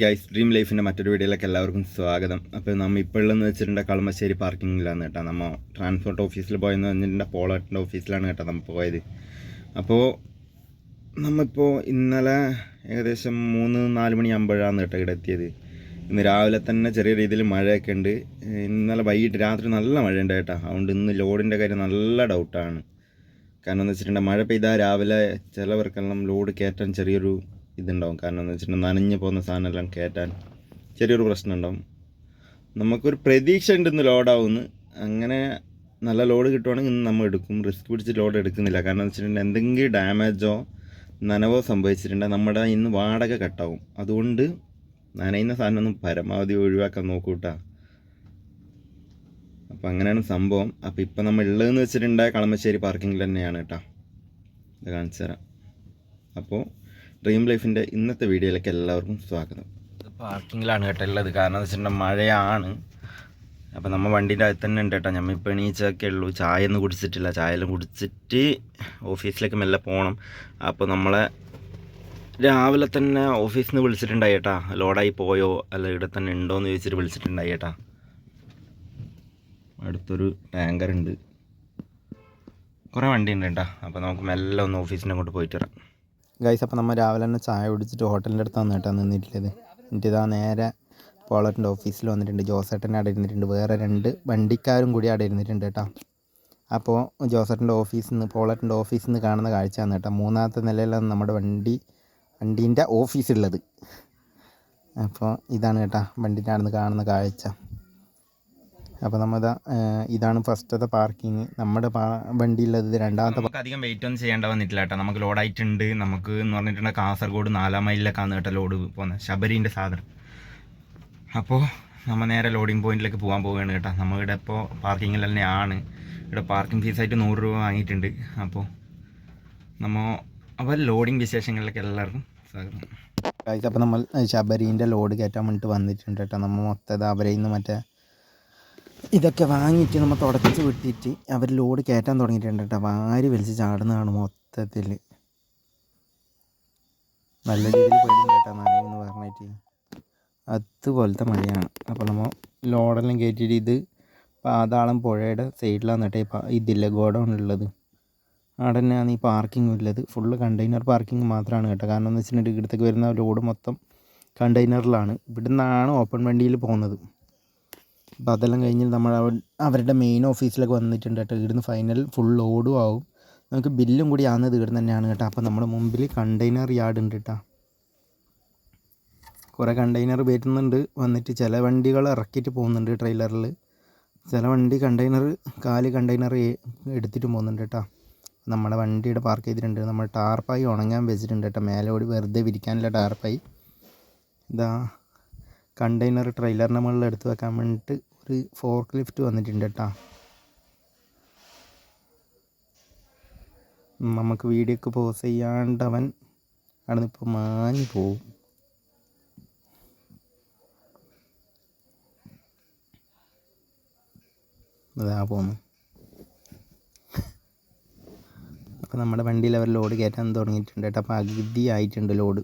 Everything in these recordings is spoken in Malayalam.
ഗൈസ് ഡ്രീം ലൈഫിന്റെ മറ്റൊരു വീഡിയോയിലേക്ക് എല്ലാവർക്കും സ്വാഗതം. അപ്പോൾ നമ്മൾ ഇപ്പോൾ ഉള്ളതെന്ന് വെച്ചിട്ടുണ്ടെങ്കിൽ കളമശ്ശേരി പാർക്കിങ്ങിലാണ് കേട്ടോ. നമ്മൾ ട്രാൻസ്പോർട്ട് ഓഫീസിൽ പോയെന്ന് പറഞ്ഞിട്ടുണ്ടെങ്കിൽ പോളേട്ടിന്റെ ഓഫീസിലാണ് കേട്ടോ നമ്മൾ പോയത്. അപ്പോൾ നമ്മളിപ്പോൾ ഇന്നലെ ഏകദേശം മൂന്ന് നാല് മണി അമ്പഴാണ് കേട്ടോ ഇവിടെ എത്തിയത്. ഇന്ന് രാവിലെ തന്നെ ചെറിയ രീതിയിൽ മഴയൊക്കെ ഉണ്ട്. ഇന്നലെ വൈകിട്ട് രാത്രി നല്ല മഴയുണ്ട് കേട്ടോ. അതുകൊണ്ട് ഇന്ന് ലോഡിന്റെ കാര്യം നല്ല ഡൗട്ടാണ് കാരണം എന്ന് വെച്ചിട്ടുണ്ടെങ്കിൽ മഴ പെയ്താൽ രാവിലെ ചിലവർക്കെല്ലാം ലോഡ് കയറ്റാൻ ചെറിയൊരു ഇതുണ്ടാവും. കാരണം എന്ന് വെച്ചിട്ടുണ്ടെങ്കിൽ നനഞ്ഞു പോകുന്ന സാധനമെല്ലാം കയറ്റാൻ ചെറിയൊരു പ്രശ്നം ഉണ്ടാവും നമുക്കൊരു പ്രതീക്ഷ ഉണ്ട് ഇന്ന് ലോഡാവുമെന്ന് അങ്ങനെ നല്ല ലോഡ് കിട്ടുവാണെങ്കിൽ ഇന്ന് നമ്മൾ എടുക്കും. റിസ്ക് പിടിച്ച് ലോഡ് എടുക്കുന്നില്ല. കാരണം എന്ന് വെച്ചിട്ടുണ്ടെങ്കിൽ എന്തെങ്കിലും ഡാമേജോ നനവോ സംഭവിച്ചിട്ടുണ്ടെങ്കിൽ നമ്മുടെ ഇന്ന് വാടക കട്ടാവും. അതുകൊണ്ട് നനയുന്ന സാധനമൊന്നും പരമാവധി ഒഴിവാക്കാൻ നോക്കൂട്ടാ അപ്പോൾ അങ്ങനെയാണ് സംഭവം. അപ്പോൾ ഇപ്പം നമ്മൾ ഉള്ളതെന്ന് വെച്ചിട്ടുണ്ടെങ്കിൽ കളമശ്ശേരി പാർക്കിങ്ങിൽ തന്നെയാണ് കേട്ടോ ഇത് കാണിച്ചു തരാം. അപ്പോൾ ഡ്രീം ലൈഫിന്റെ ഇന്നത്തെ വീഡിയോയിലേക്ക് എല്ലാവർക്കും സ്വാഗതം. പാർക്കിങ്ങിലാണ് കേട്ടോ ഉള്ളത് കാരണം എന്ന് വെച്ചിട്ടുണ്ടെങ്കിൽ മഴയാണ്. അപ്പോൾ നമ്മൾ വണ്ടീന്റെ അകത്ത് തന്നെ ഉണ്ട് കേട്ടോ. നമ്മൾ ഇപ്പോൾ എണീച്ചൊക്കെ ഉള്ളൂ. ചായ ഒന്നും കുടിച്ചിട്ടില്ല. ചായ എല്ലാം കുടിച്ചിട്ട് ഓഫീസിലേക്ക് മെല്ലെ പോകണം അപ്പോൾ നമ്മളെ രാവിലെ തന്നെ ഓഫീസിൽ നിന്ന് വിളിച്ചിട്ടുണ്ടായി കേട്ടാ. ലോഡായി പോയോ? അല്ല ഇവിടെ തന്നെ ഉണ്ടോ എന്ന് ചോദിച്ചിട്ട് വിളിച്ചിട്ടുണ്ടായി കേട്ടാ. അടുത്തൊരു ടാങ്കർ ഉണ്ട്. കുറേ വണ്ടി ഉണ്ട് കേട്ടോ. അപ്പോൾ നമുക്ക് മെല്ലെ ഒന്ന് ഓഫീസിന്റെ അങ്ങോട്ട് പോയിട്ട് വരാം. ഗൈസ് അപ്പോൾ നമ്മൾ രാവിലെ തന്നെ ചായ കുടിച്ചിട്ട് ഹോട്ടലിന്റെ അടുത്ത് വന്നിട്ടാണ് നിന്നിട്ടുള്ളത്. എന്നിട്ട് ഇതാ നേരെ പോളറ്റിന്റെ ഓഫീസിൽ വന്നിട്ടുണ്ട്. ജോസേട്ടന്റെ അവിടെ ഇരുന്നിട്ടുണ്ട്. വേറെ രണ്ട് വണ്ടിക്കാരും കൂടി അവിടെ ഇരുന്നിട്ടുണ്ട് കേട്ടോ. അപ്പോൾ ജോസേട്ടന്റെ ഓഫീസിൽ നിന്ന് പോളറ്റിന്റെ ഓഫീസിൽ നിന്ന് കാണുന്ന കാഴ്ചയാണ് കേട്ടോ. മൂന്നാമത്തെ നിലയിലാണ് നമ്മുടെ വണ്ടി വണ്ടീന്റെ ഓഫീസുള്ളത് അപ്പോൾ ഇതാണ് കേട്ടോ വണ്ടീന്റെ അവിടെ നിന്ന് കാണുന്ന കാഴ്ച. അപ്പോൾ നമ്മൾ ഇതാണ് ഫസ്റ്റത്തെ പാർക്കിങ്. നമ്മുടെ വണ്ടിയുള്ളത് രണ്ടാമത്തെ നമുക്ക് അധികം വെയിറ്റ് ഒന്നും ചെയ്യേണ്ട വന്നിട്ടില്ല കേട്ടോ. നമുക്ക് ലോഡ് ആയിട്ടുണ്ട് നമുക്ക് എന്ന് പറഞ്ഞിട്ടുണ്ടെങ്കിൽ കാസർഗോഡ് നാലാം മൈലിലൊക്കെയാണ് കേട്ടോ ലോഡ് പോകുന്നത്. ശബരീന്റെ സാധനം. അപ്പോൾ നമ്മൾ നേരെ ലോഡിങ് പോയിന്റിലേക്ക് പോകാൻ പോവുകയാണ് കേട്ടോ. നമ്മളിവിടെ ഇപ്പോൾ പാർക്കിങ്ങിൽ തന്നെയാണ് ഇവിടെ പാർക്കിംഗ് ഫീസായിട്ട് നൂറ് രൂപ വാങ്ങിയിട്ടുണ്ട്. അപ്പോൾ നമ്മൾ അപ്പോൾ ലോഡിങ് വിശേഷങ്ങളിലേക്ക് എല്ലാവർക്കും സ്വാഗതം. അപ്പോൾ നമ്മൾ ശബരീന്റെ ലോഡ് കയറ്റാൻ വേണ്ടിയിട്ട് വന്നിട്ടുണ്ട് കേട്ടോ. നമ്മൾ മൊത്തം അവരെ നിന്ന് മറ്റേ ഇതൊക്കെ വാങ്ങിയിട്ട് നമ്മൾ തുടച്ച് വിട്ടിട്ട് അവർ ലോഡ് കയറ്റാൻ തുടങ്ങിയിട്ടുണ്ട് കേട്ടോ. വാരി വലിച്ച് ചാടുന്നതാണ് മൊത്തത്തിൽ നല്ല രീതിയിൽ പോയി കേട്ടോ നനയെന്ന് പറഞ്ഞിട്ട്. അതുപോലത്തെ മഴയാണ്. അപ്പോൾ നമ്മൾ ലോഡെല്ലാം കയറ്റിയിട്ട് ഇത് പാതാളം പുഴയുടെ സൈഡിലാണ് കേട്ടോ ഇതില്ല ഗോഡൗൺ ഉള്ളത്. അവിടെ തന്നെയാണ് ഈ പാർക്കിംഗ് ഉള്ളത്. ഫുള്ള് കണ്ടെയ്നർ പാർക്കിംഗ് മാത്രമാണ് കേട്ടോ. കാരണം എന്ന് വെച്ചിട്ടുണ്ടെങ്കിൽ ഇവിടത്തേക്ക് വരുന്ന ലോഡ് മൊത്തം കണ്ടെയ്നറിലാണ്. ഇവിടെ നിന്നാണ് ഓപ്പൺ വണ്ടിയിൽ പോകുന്നത്. അപ്പോൾ അതെല്ലാം കഴിഞ്ഞ് നമ്മൾ അവരുടെ മെയിൻ ഓഫീസിലേക്ക് വന്നിട്ടുണ്ട് കേട്ടോ. ഇവിടുന്ന് ഫൈനൽ ഫുൾ ലോഡും ആവും. നമുക്ക് ബില്ലും കൂടി ആവുന്നത് ഇവിടുന്ന് തന്നെയാണ് കേട്ടോ. അപ്പോൾ നമ്മുടെ മുമ്പിൽ കണ്ടെയ്നർ യാർഡ് ഉണ്ട് കേട്ടോ. കുറേ കണ്ടെയ്നർ വരുന്നുണ്ട്. വന്നിട്ട് ചില വണ്ടികൾ ഇറക്കിയിട്ട് പോകുന്നുണ്ട് ട്രെയിലറിൽ ചില വണ്ടി കണ്ടെയ്നർ കാൽ കണ്ടെയ്നർ എടുത്തിട്ട് പോകുന്നുണ്ട് കേട്ടോ. നമ്മുടെ വണ്ടിയുടെ പാർക്ക് ചെയ്തിട്ടുണ്ട്. നമ്മൾ ടാർപ്പായി ഉണങ്ങാൻ വെച്ചിട്ടുണ്ട് കേട്ടോ. മേലെ ഓടി വെറുതെ വിരിക്കാനുള്ള ടാർപ്പായി ഇതാ കണ്ടെയ്നർ ട്രെയിലറിന്റെ മുകളിൽ എടുത്ത് വെക്കാൻ വേണ്ടിയിട്ട് ഒരു ഫോർക്ക് ലിഫ്റ്റ് വന്നിട്ടുണ്ട് കേട്ടോ നമുക്ക് വീഡിയോ ഒക്കെ പോസ് ചെയ്യാണ്ടവൻ ആണ് നിന്ന് ഇപ്പോൾ മാഞ്ഞു പോവും. അതാ പോന്നു. അപ്പോൾ നമ്മുടെ വണ്ടിയിൽ അവർ ലോഡ് കയറ്റാൻ തുടങ്ങിയിട്ടുണ്ട് കേട്ടോ അപ്പോൾ അഗതി ആയിട്ടുണ്ട് ലോഡ്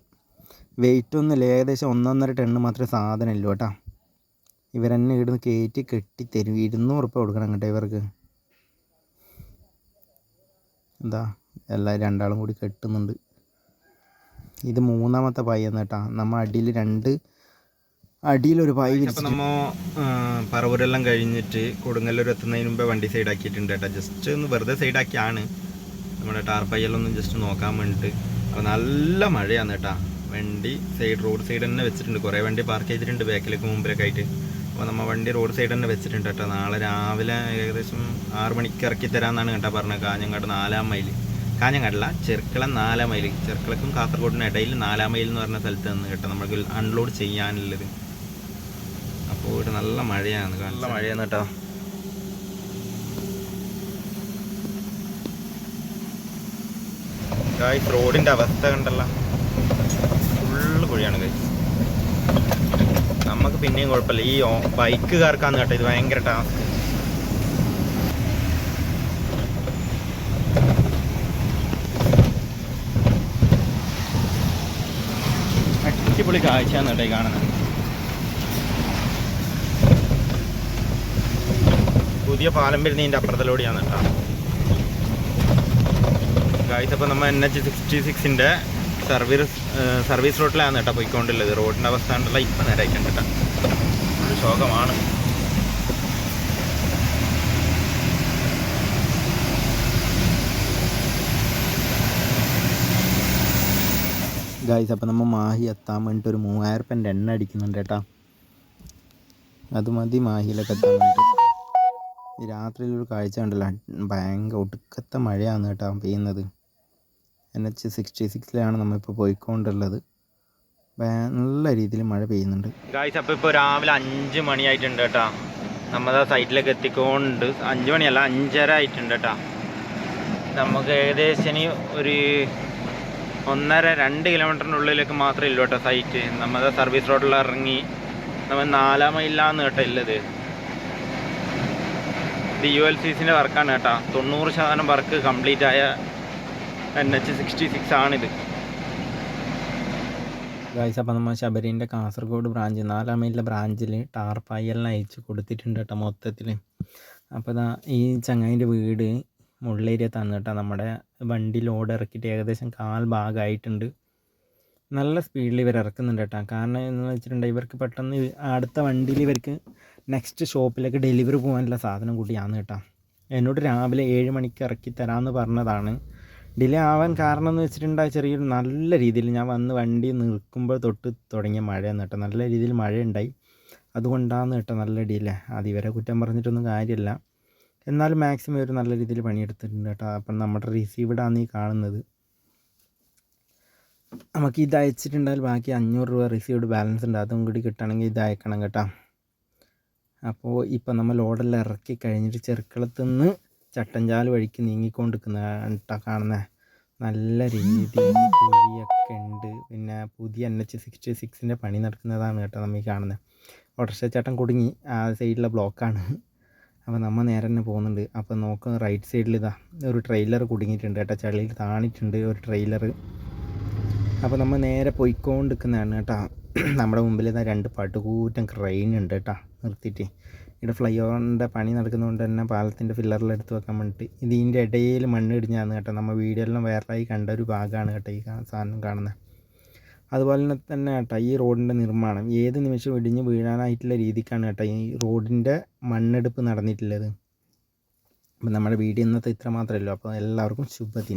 വെയിറ്റ് ഒന്നുമില്ല. ഏകദേശം ഒന്നൊന്നര ടണ്ണ് മാത്രമേ സാധനമില്ല കേട്ടോ ഇവരെന്നെ ഇവിടുന്ന് കയറ്റി കെട്ടി തരും. ഇരുന്നൂറ് ഉറുപ്പ്യ കൊടുക്കണം കേട്ടോ ഇവർക്ക്. എന്താ? എല്ലാ രണ്ടാളും കൂടി കെട്ടുന്നുണ്ട്. ഇത് മൂന്നാമത്തെ പായാണ് കേട്ടോ. നമ്മ അടിയിൽ രണ്ട് അടിയിലൊരു പായ അപ്പോൾ വിരിച്ചിട്ട് നമ്മൾ പറവൂരെല്ലാം കഴിഞ്ഞിട്ട് കൊടുങ്ങല്ലൂർ എത്തുന്നതിന് മുമ്പേ വണ്ടി സൈഡ് ആക്കിയിട്ടുണ്ട് കേട്ടോ. ജസ്റ്റ് ഒന്ന് വെറുതെ സൈഡാക്കിയാണ്. നമ്മുടെ ടാർപ്പയ്യലൊന്നും ജസ്റ്റ് നോക്കാൻ വേണ്ടിയിട്ട് അപ്പോൾ നല്ല മഴയാണ് കേട്ടോ. വണ്ടി സൈഡ് റോഡ് സൈഡ് തന്നെ വെച്ചിട്ടുണ്ട്. കുറേ വണ്ടി പാർക്ക് ചെയ്തിട്ടുണ്ട്. ബാക്കിലേക്ക് മുമ്പിലൊക്കെ ആയിട്ട്. അപ്പോൾ നമ്മൾ വണ്ടി റോഡ് സൈഡ് തന്നെ വെച്ചിട്ടുണ്ട് കേട്ടോ. നാളെ രാവിലെ ഏകദേശം ആറ് മണിക്ക് ഇറക്കി തരാമെന്നാണ് കേട്ടോ പറഞ്ഞത് കാഞ്ഞങ്ങാട് നാലാം മൈൽ കാഞ്ഞങ്ങാടല്ല ചെറുക്കളം നാലാം മൈൽ ചെർക്കളക്കും കാസർഗോഡിനും ഇടയിൽ നാലാം മൈൽ എന്ന് പറഞ്ഞ സ്ഥലത്ത് നിന്ന് കേട്ടോ നമുക്ക് അൺലോഡ് ചെയ്യാനുള്ളത്. അപ്പോൾ ഇവിടെ നല്ല മഴയാണ് നല്ല മഴയാണ് കേട്ടോ. റോഡിന്റെ അവസ്ഥ കണ്ടല്ല. ഫുള്ള് കുഴിയാണ് ഗൈസ് നമുക്ക് പിന്നെയും കുഴപ്പമില്ല. ഈ ബൈക്കുകാർക്കാന്ന് കേട്ടോ ഇത് ഭയങ്കര ടാസ്ക് അടിപൊളി കാഴ്ചയാണ് കേട്ടോ ഈ കാണുന്നത്. പുതിയ പാലം വരുന്നതിന്റെ അപ്പുറത്തിലൂടെയാണ് കേട്ടോ. ഗായ്സ് അപ്പോൾ നമ്മൾ എൻ എച്ച് സിക്സ്റ്റി സിക്സിന്റെ സർവീസ് സർവീസ് റോട്ടിലാണ് കേട്ടോ പോയിക്കൊണ്ടുള്ളത് റോഡിന്റെ അവസ്ഥ ഉണ്ടല്ല ഇപ്പം നേരായിട്ടുണ്ട് കേട്ടോ ഒരു ശോകമാണ്. ഗായ്സ് അപ്പം നമ്മൾ മാഹി എത്താൻ വേണ്ടിയിട്ട് ഒരു മൂവായിരം റുപ്യന്റെ എണ്ണ അടിക്കുന്നുണ്ട് കേട്ടോ. അത് മതി മാഹിയിലൊക്കെ എത്താൻ വേണ്ടിയിട്ട് രാത്രിയിലൊരു കാഴ്ച ഉണ്ടല്ലോ ഭയങ്കര ഒടുക്കത്തെ മഴയാണ് കേട്ടോ പെയ്യുന്നത്. എൻ എച്ച് സിക്സ്റ്റി സിക്സിലാണ് നമ്മളിപ്പോൾ പോയിക്കൊണ്ടുള്ളത് നല്ല രീതിയിൽ മഴ പെയ്യുന്നുണ്ട്. ഗായ്സ് അപ്പോൾ ഇപ്പോൾ രാവിലെ അഞ്ച് മണിയായിട്ടുണ്ട് കേട്ടോ. നമ്മൾ സൈറ്റിലേക്ക് എത്തിക്കൊണ്ട് അഞ്ച് മണിയല്ല അഞ്ചര ആയിട്ടുണ്ട് കേട്ടോ. നമുക്ക് ഏകദേശം ഇനി ഒരു ഒന്നര രണ്ട് കിലോമീറ്ററിന്റെ ഉള്ളിലേക്ക് മാത്രമേ ഉള്ളൂ കേട്ടോ സൈറ്റ് നമ്മൾ സർവീസ് റോഡിൽ ഇറങ്ങി. നമ്മൾ നാലാം മൈലാന്ന് കേട്ടോ ഉള്ളത്. ഇത് യു എൽ സി സിന്റെ വർക്കാണ് കേട്ടോ. തൊണ്ണൂറ് ശതമാനം വർക്ക് കംപ്ലീറ്റ് ആയ എൻ എച്ച് സിക്സ്റ്റി സിക്സ് ആണിത്. ഗായ്സ് അപ്പോൾ നമ്മൾ ശബരീന്റെ കാസർഗോഡ് ബ്രാഞ്ച് നാലാം മൈലിലെ ബ്രാഞ്ചിൽ ടാർപ്പായെല്ലാം അയച്ച് കൊടുത്തിട്ടുണ്ട് കേട്ടോ മൊത്തത്തിൽ അപ്പോൾ ഇതാ ഈ ചങ്ങായിന്റെ വീട് മുള്ളേരിയത്താണ് കേട്ടോ നമ്മുടെ വണ്ടി ലോഡ് ഇറക്കിയിട്ട് ഏകദേശം കാൽ ഭാഗമായിട്ടുണ്ട് നല്ല സ്പീഡിൽ ഇവർ ഇറക്കുന്നുണ്ട് കേട്ടോ കാരണം എന്ന് വെച്ചിട്ടുണ്ടെങ്കിൽ ഇവർക്ക് പെട്ടെന്ന് അടുത്ത വണ്ടിയിൽ ഇവർക്ക് നെക്സ്റ്റ് ഷോപ്പിലേക്ക് ഡെലിവറി പോകാനുള്ള സാധനം കൂടിയാണ് കേട്ടോ എന്നോട് രാവിലെ ഏഴ് മണിക്ക് ഇറക്കി തരാമെന്ന് പറഞ്ഞതാണ്. ഡിലേ ആവാൻ കാരണം എന്ന് വെച്ചിട്ടുണ്ടെങ്കിൽ ചെറിയൊരു നല്ല രീതിയിൽ ഞാൻ വന്ന് വണ്ടി നിൽക്കുമ്പോൾ തൊട്ട് തുടങ്ങിയ മഴയെന്ന് കേട്ടോ. നല്ല രീതിയിൽ മഴയുണ്ടായി. അതുകൊണ്ടാണ് കേട്ടോ നല്ല ഡിലേ. അത് ഇവരെ കുറ്റം പറഞ്ഞിട്ടൊന്നും കാര്യമില്ല എന്നാലും മാക്സിമം ഇവർ നല്ല രീതിയിൽ പണിയെടുത്തിട്ടുണ്ട് കേട്ടോ. അപ്പം നമ്മുടെ റിസീവ്ഡാണ് ഈ കാണുന്നത്. നമുക്ക് ഇത് അയച്ചിട്ടുണ്ടായാൽ ബാക്കി അഞ്ഞൂറ് രൂപ റിസീവ്ഡ് ബാലൻസ് ഉണ്ട്. അതും കൂടി കിട്ടണമെങ്കിൽ ഇത് അയക്കണം കേട്ടോ. അപ്പോൾ ഇപ്പം നമ്മൾ ലോഡെല്ലാം ഇറക്കി കഴിഞ്ഞിട്ട് ചെറുക്കളത്തുനിന്ന് ചട്ടഞ്ചാൽ വഴിക്ക് നീങ്ങിക്കൊണ്ടിരിക്കുന്ന കാണുന്ന. നല്ല രീതി കുഴിയൊക്കെ ഉണ്ട്. പിന്നെ പുതിയ എൻ എച്ച് സിക്സ്റ്റി സിക്സിന്റെ പണി നടക്കുന്നതാണ് കേട്ടോ നമ്മൾ ഈ കാണുന്നത് ഓട്ടോറിക്ഷ ചേട്ടൻ കുടുങ്ങി ആ സൈഡിലെ ബ്ലോക്കാണ്. അപ്പോൾ നമ്മൾ നേരെ തന്നെ പോകുന്നുണ്ട്. അപ്പോൾ നോക്ക് റൈറ്റ് സൈഡിൽ ഇതാ ഒരു ട്രെയിലർ കുടുങ്ങിയിട്ടുണ്ട് കേട്ടോ. ചളിയിൽ താണിട്ടുണ്ട് ഒരു ട്രെയിലർ. അപ്പോൾ നമ്മൾ നേരെ പോയിക്കൊണ്ടിരിക്കുന്നതാണ് കേട്ടോ. നമ്മുടെ മുമ്പിൽ ഇതാ രണ്ട് പടുകൂറ്റം ക്രെയിൻ ഉണ്ട് കേട്ടോ. നിർത്തിയിട്ട്. ഇവിടെ ഫ്ലൈ ഓവറിന്റെ പണി നടക്കുന്നതുകൊണ്ട് തന്നെ പാലത്തിന്റെ ഫില്ലറിൽ എടുത്ത് വെക്കാൻ വേണ്ടിയിട്ട് ഇതിന്റെ ഇടയിൽ മണ്ണ് ഇടിഞ്ഞാണ് കേട്ടോ. നമ്മൾ വീഡിയോയിലും വേറായി കണ്ട ഒരു ഭാഗമാണ് കേട്ടോ ഈ സാധനം കാണുന്നത്. അതുപോലെ തന്നെ കേട്ടോ ഈ റോഡിന്റെ നിർമ്മാണം ഏത് നിമിഷം ഇടിഞ്ഞ് വീഴാനായിട്ടുള്ള രീതിക്കാണ് കേട്ടോ ഈ റോഡിന്റെ മണ്ണെടുപ്പ് നടന്നിട്ടുള്ളത്. അപ്പം നമ്മുടെ വീഡിയോ ഇന്നത്തെ ഇത്ര മാത്രമല്ലോ അപ്പോൾ എല്ലാവർക്കും ശുഭദിനം.